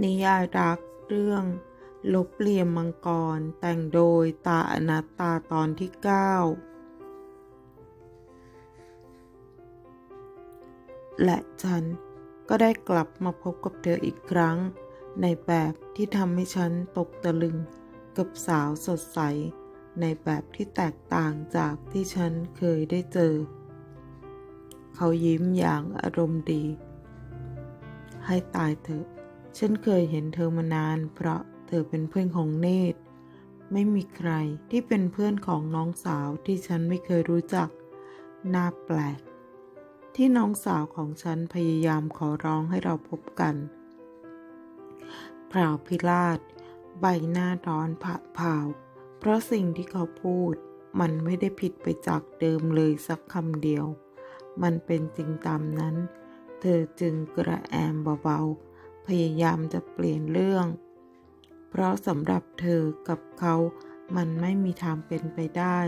นิยายรักเรื่อง ลบเหลี่ยมมังกร แต่งโดยตาอนัตตาตอนที่ 9 และฉันก็ได้กลับมาพบกับเธออีกครั้ง ในแบบที่ทำให้ฉันตกตะลึงกับสาวสดใส ในแบบที่แตกต่างจากที่ฉันเคยได้เจอ เขายิ้มอย่างอารมณ์ดี ให้ตายเถอะ ฉันเคยเห็นเธอมานาน เพราะเธอเป็นเพื่อนของเนตร ไม่มีใครที่เป็นเพื่อนของน้องสาวที่ฉันไม่เคยรู้จัก น่าแปลก ที่น้องสาวของฉันพยายามขอร้องให้เราพบกันพราวพิราชใบหน้าร้อนผะเผาเพราะสิ่งที่เขาพูด มันไม่ได้ผิดไปจากเดิมเลยสักคำเดียว มันเป็นจริงตามนั้น เธอจึงกระแอมเบาๆ พยายามจะเปลี่ยนเรื่อง เพราะสำหรับเธอกับเขามันไม่มีทางเป็นไปได้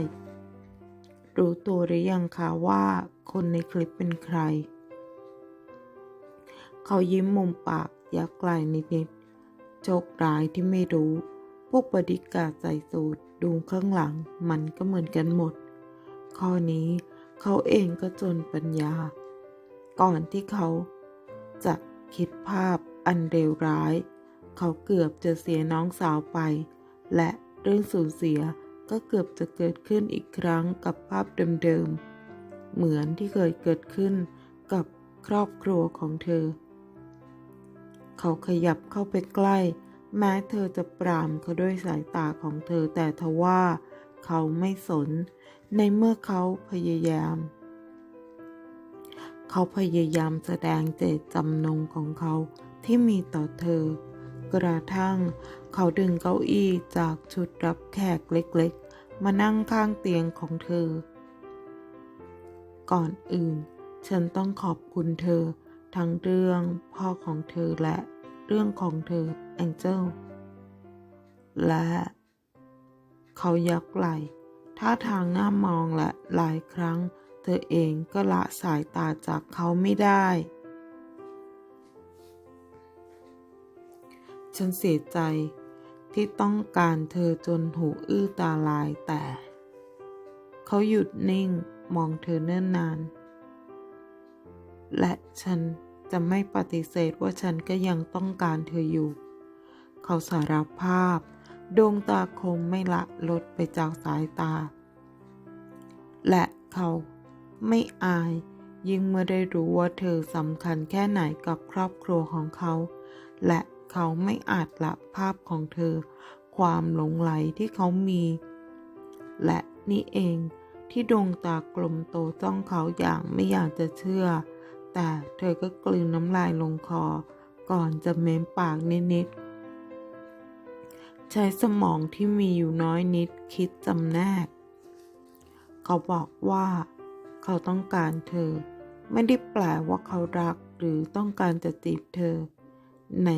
รู้ตัวหรือยังคะว่าคนในคลิปเป็นใคร เขายิ้มมุมปากยักไกลนิดๆโชคร้ายที่ไม่รู้ พวกบดิกาใส่สูตรดูข้างหลังมันก็เหมือนกันหมด ข้อนี้เขาเองก็จนปัญญา ก่อนที่เขาจะคิดภาพ อันเลวร้าย เขาเกือบจะเสียน้องสาวไป และเรื่องสูญเสียก็เกือบจะเกิดขึ้นอีกครั้งกับภาพเดิมๆ เหมือนที่เคยเกิดขึ้นกับครอบครัวของเธอ เขาขยับเข้าไปใกล้ แม้เธอจะปรามเขาด้วยสายตาของเธอแต่ทว่าเขาไม่สน ในเมื่อเขาพยายาม เขาพยายามแสดงเจตจำนงของเขา ที่มีต่อเธอ กระทั่งเขาดึงเก้าอี้จากชุดรับแขกเล็กๆ มานั่งข้างเตียงของเธอ ก่อนอื่น ฉันต้องขอบคุณเธอ ทั้งเรื่องพ่อของเธอและเรื่องของเธอแองเจลและเขายักไหล่ท่าทางหน้ามองและหลายครั้ง เธอเองก็ละสายตาจากเขาไม่ได้ ฉันเสียใจที่ต้องการเธอจนหูอื้อตาลายแต่ เขาหยุดนิ่งมองเธอเนิ่นนาน และฉันจะไม่ปฏิเสธว่าฉันก็ยังต้องการเธออยู่ เขาสารภาพ ดวงตาคมไม่ละลดไปจากสายตา และเขาไม่อายยิ่งเมื่อได้รู้ว่าเธอสำคัญแค่ไหนกับครอบครัวของเขา และ เขาไม่อาจละภาพของเธอ ความหลงไหลที่เขามี และนี่เองที่ดวงตากลมโตจ้องเขาอย่างไม่อยากจะเชื่อ แต่เธอก็กลืนน้ำลายลงคอ ก่อนจะเม้มปากนิดๆ ใช้สมองที่มีอยู่น้อยนิดคิดจำแนก เขาบอกว่า เขาต้องการเธอ ไม่ได้แปลว่าเขารักหรือต้องการจะจีบเธอ ใน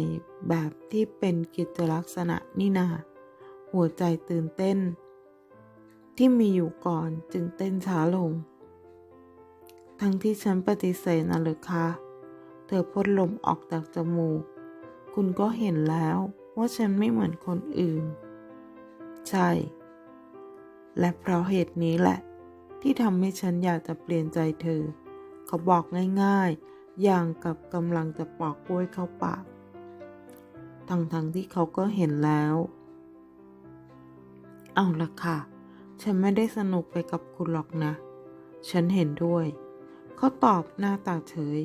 แบบที่เป็นกิจลักษณะนี่นา หัวใจตื่นเต้น ที่มีอยู่ก่อนจึงเต้นช้าลง ทั้งที่ฉันปฏิเสธนะหรือคะ เธอพ่นลมออกจากจมูก คุณก็เห็นแล้วว่าฉันไม่เหมือนคนอื่น ใช่ และเพราะเหตุนี้แหละ ที่ทำให้ฉันอยากจะเปลี่ยนใจเธอ เขาบอกง่ายๆ อย่างกับกำลังจะปอกกล้วยเข้าปาก ทั้งๆทที่เขาก็เห็นแล้ว เอาละค่ะ ฉันไม่ได้สนุกไปกับคุณหรอกนะ ฉันเห็นด้วย เขาตอบหน้าตาเฉย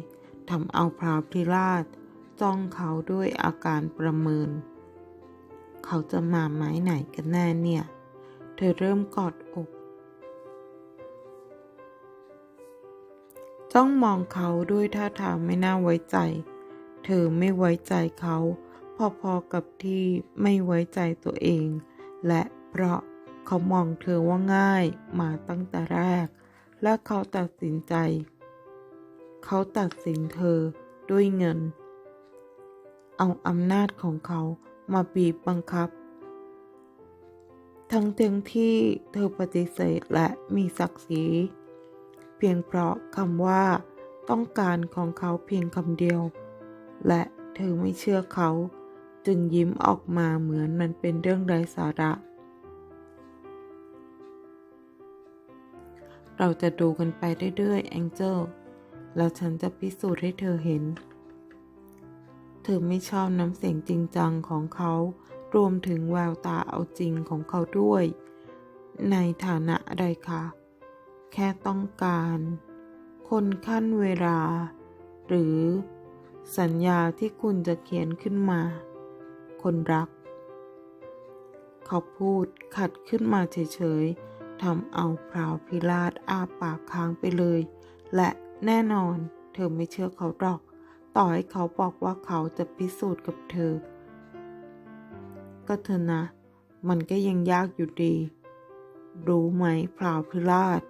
ทำเอาพราวพิราชจ้องเขาด้วยอาการประเมิน เขาจะมาไม้ไหนกันแน่เนี่ย เธอเริ่มกอดอกจ้องมองเขาด้วยท่าทางไม่น่าไว้ใจ เธอไม่ไว้ใจเขา พอๆกับที่ไม่ไว้ใจตัวเอง และเพราะเขามองเธอว่าง่ายมาตั้งแต่แรก และเขาตัดสินใจ เขาตัดสินเธอด้วยเงิน เอาอำนาจของเขามาบีบบังคับ ทั้งเต็มที่เธอปฏิเสธและมีศักดิ์ศรีเพียงเพราะคำว่าต้องการของเขาเพียงคำเดียว และเธอไม่เชื่อเขา จึงยิ้มออกมาเหมือนมันเป็นเรื่องไร้สาระ เราจะดูกันไปเรื่อยๆแองเจลแล้วฉันจะพิสูจน์ให้เธอเห็น เธอไม่ชอบน้ำเสียงจริงจังของเขา รวมถึงแววตาเอาจริงของเขาด้วย ในฐานะอะไรคะแค่ต้องการ คนขั้นเวลา หรือสัญญาที่คุณจะเขียนขึ้นมา คนรัก เขาพูดขัดขึ้นมาเฉยๆทำเอาพราวพิราชอ้าปากค้างไปเลย และแน่นอนเธอไม่เชื่อเขาหรอก ต่อให้เขาบอกว่าเขาจะพิสูจน์กับเธอ ก็เธอนะ มันก็ยังยากอยู่ดี รู้ไหมพราวพิราช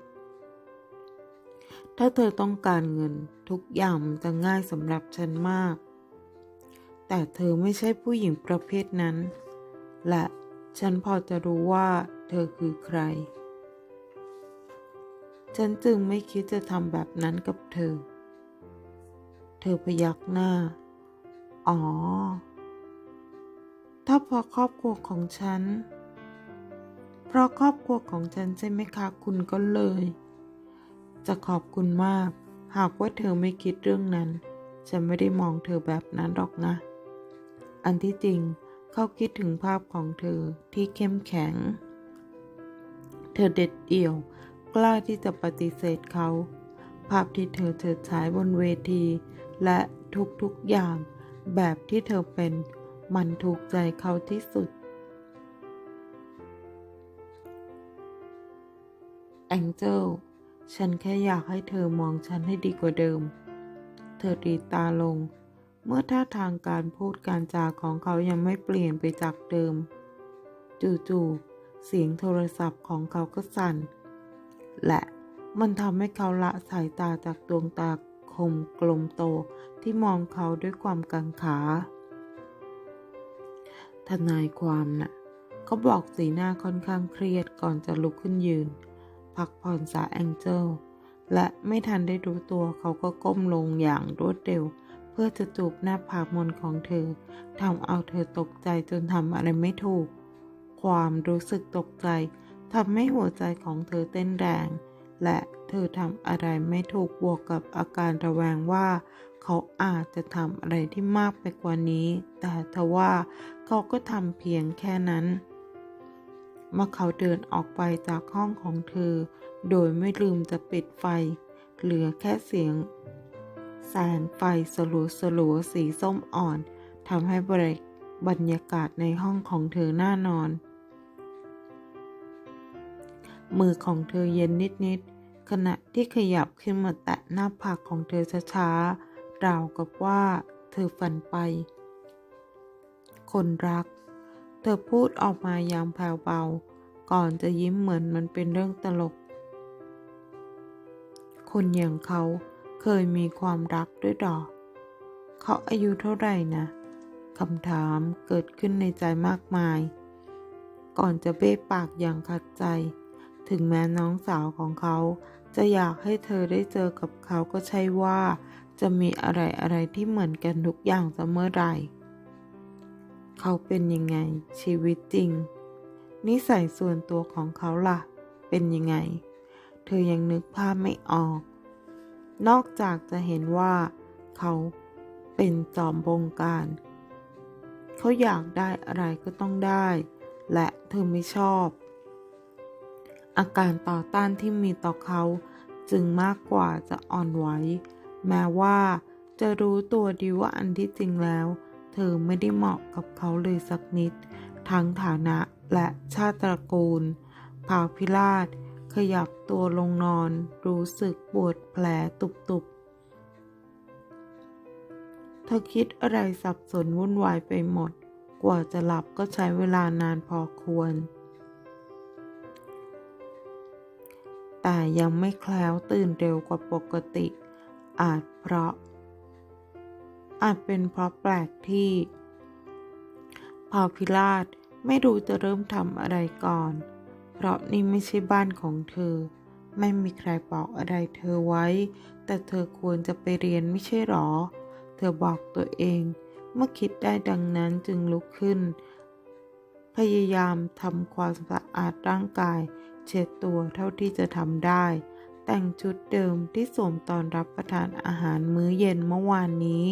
ถ้าเธอต้องการเงินทุกอย่างมันจะง่ายสำหรับฉันมาก แต่เธอไม่ใช่ผู้หญิงประเภทนั้น และฉันพอจะรู้ว่าเธอคือใคร ฉันจึงไม่คิดจะทำแบบนั้นกับเธอ เธอพยักหน้า อ๋อ ถ้าเพราะครอบครัวของฉัน เพราะครอบครัวของฉันใช่ไหมคะคุณก็เลย จะขอบคุณมาก หากว่าเธอไม่คิดเรื่องนั้น ฉันไม่ได้มองเธอแบบนั้นหรอกนะ อันที่จริงเขาคิดถึงภาพของเธอที่เข้มแข็ง เธอเด็ดเดี่ยว กล้าที่จะปฏิเสธเขา ภาพที่เธอเฉิดฉายบนเวที และทุกๆอย่างแบบที่เธอเป็นมันถูกใจเขาที่สุด แองเจิลฉันแค่อยากให้เธอมองฉันให้ดีกว่าเดิม เธอรีตาลง เมื่อท่าทางการพูดการจาของเขายังไม่เปลี่ยนไปจากเดิม จู่ๆเสียงโทรศัพท์ของเขาก็สั่น และมันทำให้เขาละสายตาจากดวงตาคมกลมโตที่มองเขาด้วยความกังขา ทนายความน่ะเขาบอกสีหน้าค่อนข้างเครียดก่อนจะลุกขึ้นยืน พักผ่อนสาแองเจิลและไม่ทันได้รู้ตัวเขาก็ก้มลงอย่างรวดเร็ว เพื่อจะจูบหน้าผากมนของเธอทำเอาเธอตกใจจนทำอะไรไม่ถูก ความรู้สึกตกใจทำให้หัวใจของเธอเต้นแรง และเธอทำอะไรไม่ถูกบวกกับอาการระแวงว่า เขาอาจจะทำอะไรที่มากไปกว่านี้ แต่ทว่าเขาก็ทำเพียงแค่นั้น เมื่อเขาเดินออกไปจากห้องของเธอ โดยไม่ลืมจะปิดไฟ เหลือแค่เสียง แสงไฟสลัวสลัวสีส้มอ่อนทำให้บริบรรยากาศในห้องของเธอน่านอน มือของเธอเย็นนิดๆขณะที่ขยับขึ้นมาแตะหน้าผากของเธอช้าๆราวกับว่าเธอฝันไป คนรัก เธอพูดออกมาอย่างแผ่วเบา ก่อนจะยิ้มเหมือนมันเป็นเรื่องตลก คนอย่างเขา เคยมีความรักด้วยดอกเขาอายุเท่าไหร่นะคำถามเกิดขึ้นในใจมากมาย ก่อนจะเบ้ปากอย่างขัดใจ ถึงแม้น้องสาวของเขา จะอยากให้เธอได้เจอกับเขาก็ใช่ว่า จะมีอะไรอะไรที่เหมือนกันทุกอย่างจะเสมอไหร่เขาเป็นยังไงชีวิตจริง นิสัยส่วนตัวของเขาล่ะ เป็นยังไง เธอยังนึกภาพไม่ออก นอกจากจะเห็นว่าเขาเป็นจอมบงการ เขาอยากได้อะไรก็ต้องได้ และเธอไม่ชอบ อาการต่อต้านที่มีต่อเขาจึงมากกว่าจะอ่อนไหว แม้ว่าจะรู้ตัวดีว่าอันที่จริงแล้ว เธอไม่ได้เหมาะกับเขาเลยสักนิด ทั้งฐานะและชาติตระกูลพาวพิราช ขยับตัวลงนอน รู้สึกปวดแผลตุบๆเธอคิดอะไรสับสนวุ่นวายไปหมด กว่าจะหลับก็ใช้เวลานานพอควร แต่ยังไม่แคล้วตื่นเร็วกว่าปกติ อาจเพราะ อาจเป็นเพราะแปลกที่พาพิราชไม่รู้จะเริ่มทำอะไรก่อน เพราะนี่ไม่ใช่บ้านของเธอ ไม่มีใครบอกอะไรเธอไว้ แต่เธอควรจะไปเรียนไม่ใช่หรอ เธอบอกตัวเอง เมื่อคิดได้ดังนั้นจึงลุกขึ้น พยายามทำความสะอาดร่างกาย เช็ดตัวเท่าที่จะทำได้ แต่งชุดเดิมที่สวมตอนรับประทานอาหารมื้อเย็นเมื่อวานนี้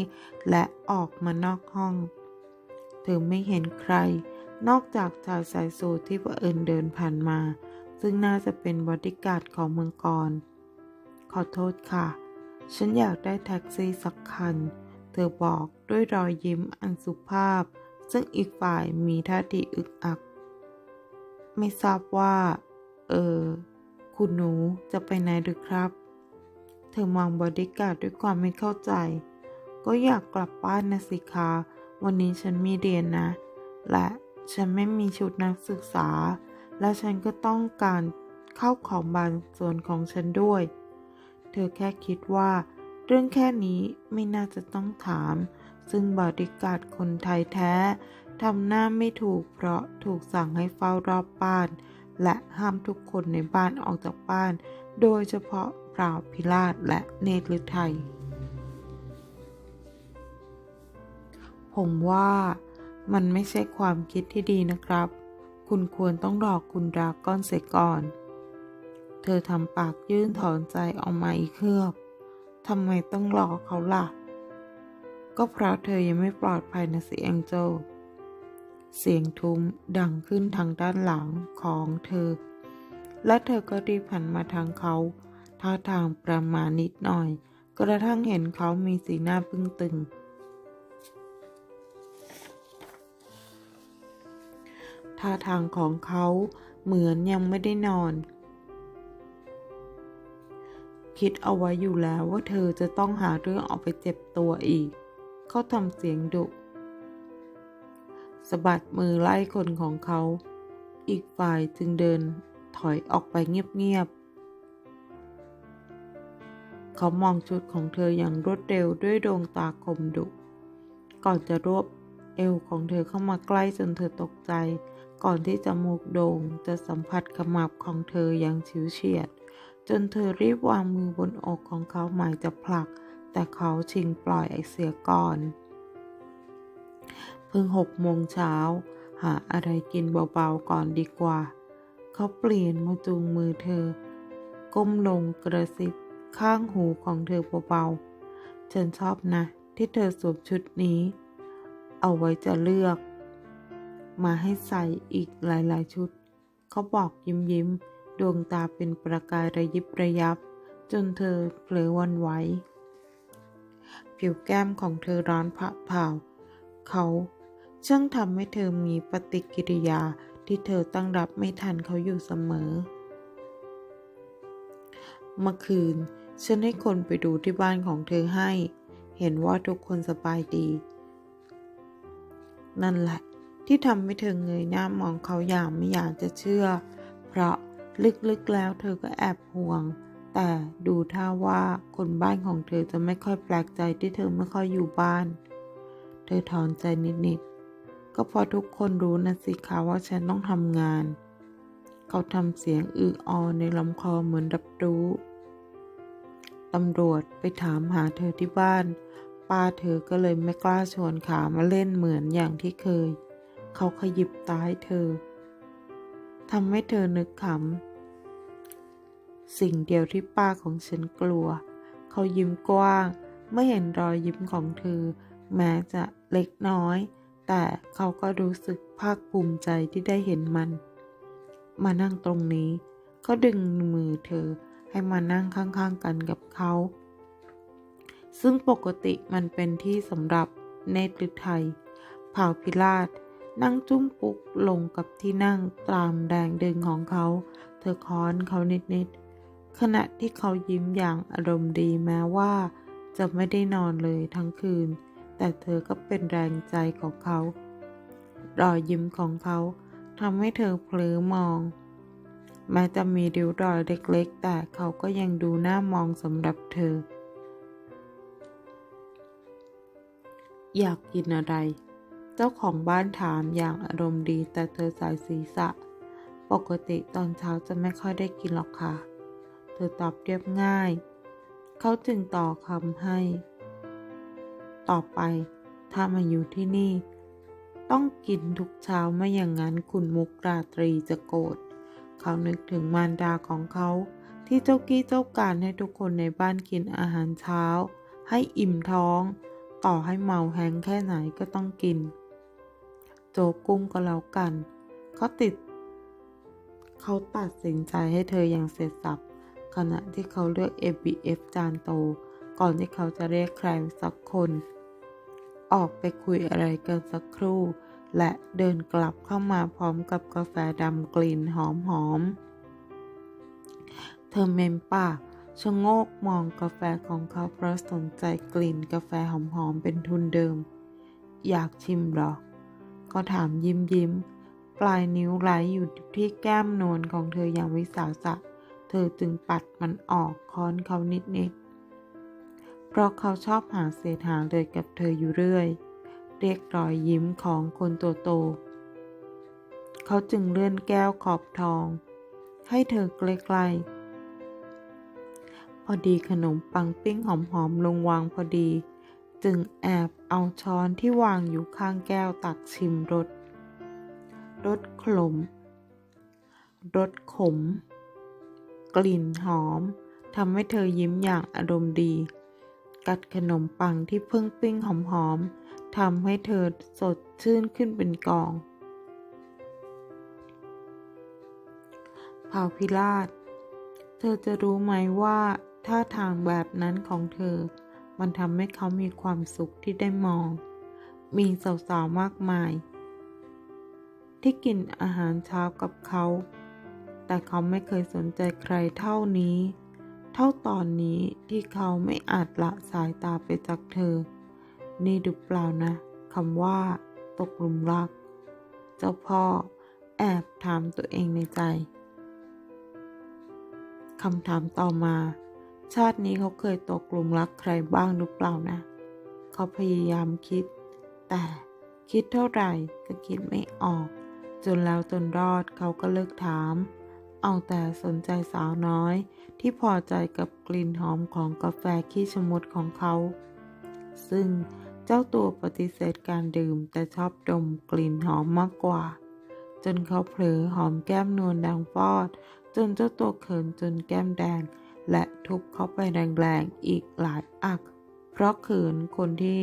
และออกมานอกห้อง เธอไม่เห็นใคร นอกจากชายสายสูทที่เผอิญเดินผ่านมา ซึ่งน่าจะเป็นบอดี้การ์ดของเมืองกร ขอโทษค่ะ ฉันอยากได้แท็กซี่สักคัน เธอบอกด้วยรอยยิ้มอันสุภาพ ซึ่งอีกฝ่ายมีท่าทีอึกอัก ไม่ทราบว่า เออ คุณหนูจะไปไหนหรือครับ เธอมองบอดี้การ์ดด้วยความไม่เข้าใจ ก็อยากกลับบ้านนะสิคะ วันนี้ฉันมีเรียนนะ และ ฉันไม่มีชุดนักศึกษา และฉันก็ต้องการเข้าของบางส่วนของฉันด้วย เธอแค่คิดว่า เรื่องแค่นี้ไม่น่าจะต้องถาม ซึ่งบริการดคนไทยแท้ทำหน้าไม่ถูกเพราะถูกสั่งให้เฝ้ารอบบ้าน และห้ามทุกคนในบ้านออกจากบ้าน โดยเฉพาะพราวพิราชและเนตรฤทัยผมว่า มันไม่ใช่ความคิดที่ดีนะครับ คุณควรต้องรอคุณดราก้อนเสียก่อน เธอทำปากยื่นถอนใจออกมาอีกเครือบทำไมต้องรอเขาล่ะ ก็เพราะเธอยังไม่ปลอดภัยนะสิแองเจลเสียงทุ้มดังขึ้นทางด้านหลังของเธอ และเธอก็รีบหันมาทางเขา ท่าทางประมาณนิดหน่อย กระทั่งเห็นเขามีสีหน้าบึ้งตึง ท่าทางของเขาเหมือนยังไม่ได้นอน คิดเอาไว้อยู่แล้วว่าเธอจะต้องหาเรื่องออกไปเจ็บตัวอีก เขาทำเสียงดุสะบัดมือไล่คนของเขา อีกฝ่ายจึงเดินถอยออกไปเงียบๆ เขามองชุดของเธออย่างรวดเร็วด้วยดวงตาคมดุ ก่อนจะรวบเอวของเธอเข้ามาใกล้จนเธอตกใจ ก่อนที่จมูกโด่งจะสัมผัสขมับของเธออย่างฉิวเฉียด จนเธอรีบวางมือบนอกของเขาหมายจะผลัก แต่เขาชิงปล่อยไอเสียก่อน เพิ่งหกโมงเช้า หาอะไรกินเบาๆก่อนดีกว่า เขาเปลี่ยนมาจูงมือเธอ ก้มลงกระซิบข้างหูของเธอเบาๆฉันชอบนะ ที่เธอสวมชุดนี้ เอาไว้จะเลือก มาให้ใส่อีกหลายๆชุด เขาบอกยิ้มยิ้ม ดวงตาเป็นประกายระยิบระยับ จนเธอเผลอวันไหว ผิวแก้มของเธอร้อนผะเผาเขาช่างทำให้เธอมีปฏิกิริยาที่เธอตั้งรับไม่ทันเขาอยู่เสมอ เมื่อคืน ฉันให้คนไปดูที่บ้านของเธอให้ เห็นว่าทุกคนสบายดี นั่นแหละ ที่ทำให้เธอเงยหน้ามองเขาอย่างไม่อยากจะเชื่อ เพราะลึกๆแล้วเธอก็แอบห่วง แต่ดูท่าว่าคนบ้านของเธอจะไม่ค่อยแปลกใจที่เธอไม่ค่อยอยู่บ้าน เธอถอนใจนิดๆ ก็เพอทุกคนรู้นะสิคะว่าฉันต้องทำงาน เขาทำเสียงอืออในลำคอเหมือนรับรู้ตำรวจไปถามหาเธอที่บ้าน ป้าเธอก็เลยไม่กล้าชวนขามาเล่นเหมือนอย่างที่เคย เขาขยิบตาให้เธอทำให้เธอนึกขำสิ่งเดียวที่ป้าของฉันกลัว เขายิ้มกว้างเมื่อเห็นรอยยิ้มของเธอ แม้จะเล็กน้อย แต่เขาก็รู้สึกภาคภูมิใจที่ได้เห็นมัน มานั่งตรงนี้ เขาดึงมือเธอให้มานั่งข้างๆกันกับเขา ซึ่งปกติมันเป็นที่สำหรับเนตรฤทัยเผ่าพิราช นั่งจุ้มปุกลงกับที่นั่งตามแรงดึงของเขา เธอค้อนเขานิดๆ ขณะที่เขายิ้มอย่างอารมณ์ดีแม้ว่า จะไม่ได้นอนเลยทั้งคืน แต่เธอก็เป็นแรงใจของเขา รอยยิ้มของเขาทำให้เธอเผลอมอง แม้จะมีริ้วรอยเล็กๆ แต่เขาก็ยังดูน่ามองสำหรับเธอ อยากกินอะไร เจ้าของบ้านถามอย่างอารมณ์ดีแต่เธอสายศีรษะ ปกติตอนเช้าจะไม่ค่อยได้กินหรอกค่ะ เธอตอบเรียบง่าย เขาจึงต่อคำให้ ต่อไปถ้ามาอยู่ที่นี่ ต้องกินทุกเช้าไม่อย่างนั้นคุณมุกราตรีจะโกรธเขานึกถึงมารดาของเขาที่เจ้ากี้เจ้าการให้ทุกคนในบ้านกินอาหารเช้า ให้อิ่มท้อง ต่อให้เมาแห้งแค่ไหนก็ต้องกิน โจกุ้งก็แล้วกัน เขาติด เขาตัดสินใจให้เธออย่างเสร็จสับขณะที่เขาเลือก ABF จานโต ก่อนที่เขาจะเรียกใครสักคน ออกไปคุยอะไรกันสักครู่ และเดินกลับเข้ามาพร้อมกับกาแฟดำกลิ่นหอมหอมๆเธอเมมปากชะโงกมองกาแฟของเขาเพราะสนใจกลิ่นกาแฟหอมๆเป็นทุนเดิม อยากชิมหรอ ก็ถามยิ้มยิ้ม ปลายนิ้วไหลอยู่ที่แก้มนวลของเธออย่างวิสาสะ เธอจึงปัดมันออกค้อนเขานิดๆ เพราะเขาชอบหาเศษหางเลยกับเธออยู่เรื่อย เรียกรอยยิ้มของคนตัวโต เขาจึงเลื่อนแก้วขอบทอง ให้เธอใกล้ๆพอดีขนมปังปิ้งหอมๆลงวางพอดี จึงแอบเอาช้อนที่วางอยู่ข้างแก้วตักชิมรส รสขม รสขม กลิ่นหอมทำให้เธอยิ้มอย่างอารมณ์ดี กัดขนมปังที่เพิ่งปิ้งหอมๆทำให้เธอสดชื่นขึ้นเป็นกองเผาพิราช เธอจะรู้ไหมว่าท่าทางแบบนั้นของเธอ มันทำให้เขามีความสุขที่ได้มอง มีสาวๆมากมาย ที่กินอาหารเช้ากับเขา แต่เขาไม่เคยสนใจใครเท่านี้ เท่าตอนนี้ที่เขาไม่อาจละสายตาไปจากเธอ นี่ดูเปล่านะคำว่า ตกหลุมรัก เจ้าพ่อแอบถามตัวเองในใจคำถามต่อมา ชาตินี้เขาเคยตกหลุมรักใครบ้างหรือเปล่านะ เขาพยายามคิด แต่คิดเท่าไหร่ก็คิดไม่ออก จนแล้วจนรอดเขาก็เลิกถาม เอาแต่สนใจสาวน้อย ที่พอใจกับกลิ่นหอมของกาแฟขี้ชมดของเขา ซึ่งเจ้าตัวปฏิเสธการดื่มแต่ชอบดมกลิ่นหอมมากกว่า จนเขาเผลอหอมแก้มนวลดังฟอด จนเจ้าตัวเขินจนแก้มแดง และทุบเข้าไปแรงๆอีกหลายอัก เพราะขินคนที่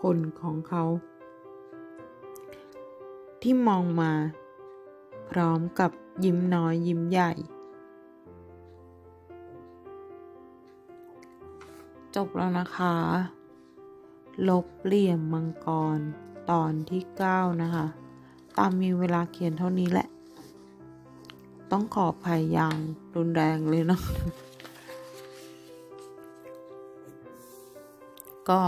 คนของเขา ที่มองมา พร้อมกับยิ้มน้อยยิ้มใหญ่ จบแล้วนะคะ ลบเหลี่ยมมังกรตอนที่ 9 นะคะ ตามมีเวลาเขียนเท่านี้แหละ ต้องขออภัยอย่างรุนแรงเลยเนาะก็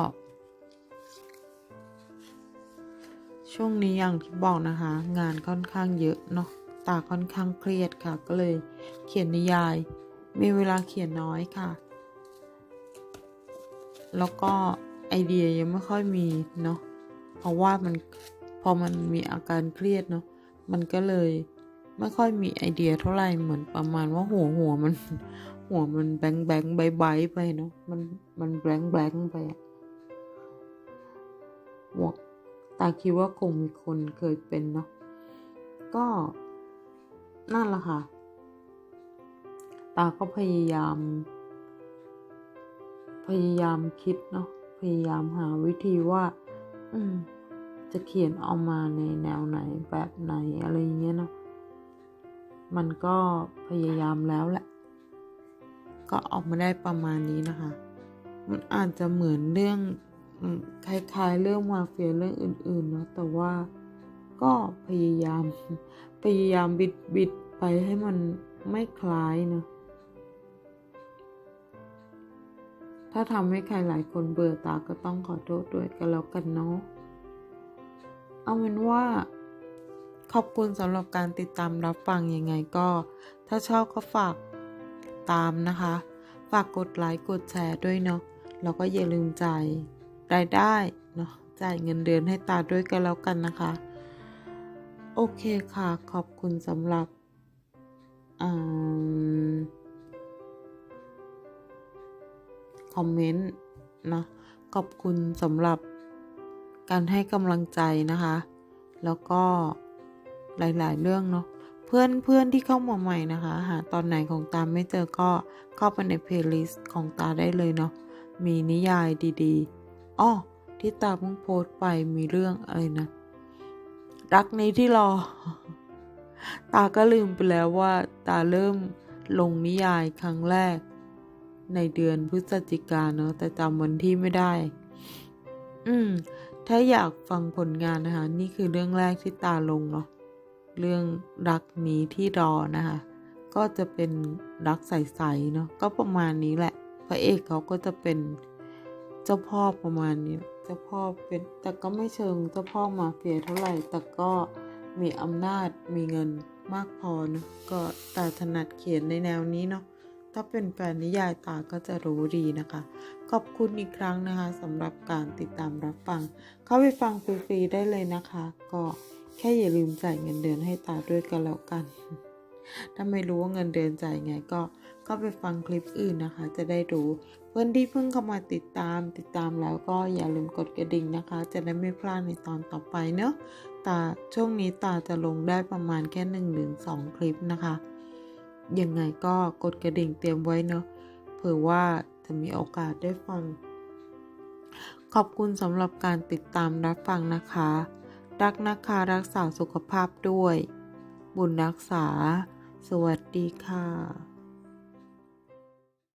ช่วงนี้อย่างที่บอกนะคะ งานค่อนข้างเยอะเนาะตาค่อนข้างเครียดค่ะ ก็เลยเขียนนิยาย มีเวลาเขียนน้อยค่ะ แล้วก็ไอเดียยังไม่ค่อยมีเนาะเพราะว่ามันพอมันมีอาการเครียดเนาะมันก็เลย ไม่ค่อยมีไอเดียเท่าไหร่เหมือนประมาณว่าหัวหัวมัน หัวมันแบงแบงใบใบไปเนาะมันมันแบงแบงไปอะหัวตาคิดว่าคงมีคนเคยเป็นเนาะก็นั่นแหละค่ะ ตาก็พยายาม พยายามคิดเนาะพยายามหาวิธีว่า อืม จะเขียนออกมาในแนวไหนแบบไหนอะไรอย่างเงี้ยเนาะ มันก็พยายามแล้วแหละ ก็ออกมาได้ประมาณนี้นะคะ มันอาจจะเหมือนเรื่องคล้ายๆ เรื่องมาเฟียเรื่องอื่นๆเนาะแต่ว่าก็พยายาม พยายามบิดบิดไปให้มันไม่คล้ายเนาะถ้าทำให้ใครหลายคนเบื่อตาก็ต้องขอโทษด้วยกันแล้วกันเนาะ เอาเป็นว่า อบคุณสำหรับการติดตามรับฟังยังไงก็ ถ้าชอบก็ฝากตามนะคะ ฝากกดไลค์กดแชร์ด้วยเนาะแล้วก็อย่าลืมใจรายได้เนาะจ่ายเงินเดือนให้ตาด้วยกันแล้วกันนะคะ โอเคค่ะ ขอบคุณสำหรับอคอมเมนต์นะขอบคุณสำหรับการให้กำลังใจนะคะ แล้วก็ หลาย ๆ เรื่องเนาะเพื่อนเพื่อนที่เข้ามาใหม่นะคะ หาตอนไหนของตาไม่เจอก็เข้าไปในเพลย์ลิสต์ของตาได้เลยเนาะมีนิยายดีๆอ้อที่ตาเพิ่งโพสต์ไปมีเรื่องอะไรนะ รักนี้ที่รอ ตาก็ลืมไปแล้วว่า ตาเริ่มลงนิยายครั้งแรก ในเดือนพฤศจิกาเนาะแต่จำวันที่ไม่ได้ อืม ถ้าอยากฟังผลงานนะคะ นี่คือเรื่องแรกที่ตาลงเนาะ เรื่องรักนี้ที่รอนะคะ ก็จะเป็นรักใสๆเนาะก็ประมาณนี้แหละ พระเอกเขาก็จะเป็นเจ้าพ่อประมาณนี้เจ้าพ่อเป็นแต่ก็ไม่เชิงเจ้าพ่อมาเฟียเท่าไหร่ แต่ก็มีอำนาจมีเงินมากพอเนาะก็ตาถนัดเขียนในแนวนี้เนาะถ้าเป็นแฟนนิยายตาก็จะรู้ดีนะคะ ขอบคุณอีกครั้งนะคะสำหรับการติดตามรับฟัง เข้าไปฟังฟรีๆได้เลยนะคะ ก็ แค่อย่าลืมจ่ายเงินเดือนให้ตาด้วยกันแล้วกัน ถ้าไม่รู้ว่าเงินเดือนจ่ายไงก็เข้าไปฟังคลิปอื่นนะคะ จะได้รู้เพื่อนที่เพิ่งเข้ามาติดตามติดตามแล้วก็อย่าลืมกดกระดิ่งนะคะ จะได้ไม่พลาดในตอนต่อไปเนาะตาช่วงนี้ตาจะลงได้ประมาณแค่หนึ่งหรือสองคลิปนะคะยังไงก็กดกระดิ่งเตรียมไว้เนาะเผื่อว่าจะมีโอกาสได้ฟัง ขอบคุณสำหรับการติดตามรับฟังนะคะ รักนะคะรักษาสุขภาพด้วย บุญรักษา สวัสดีค่ะ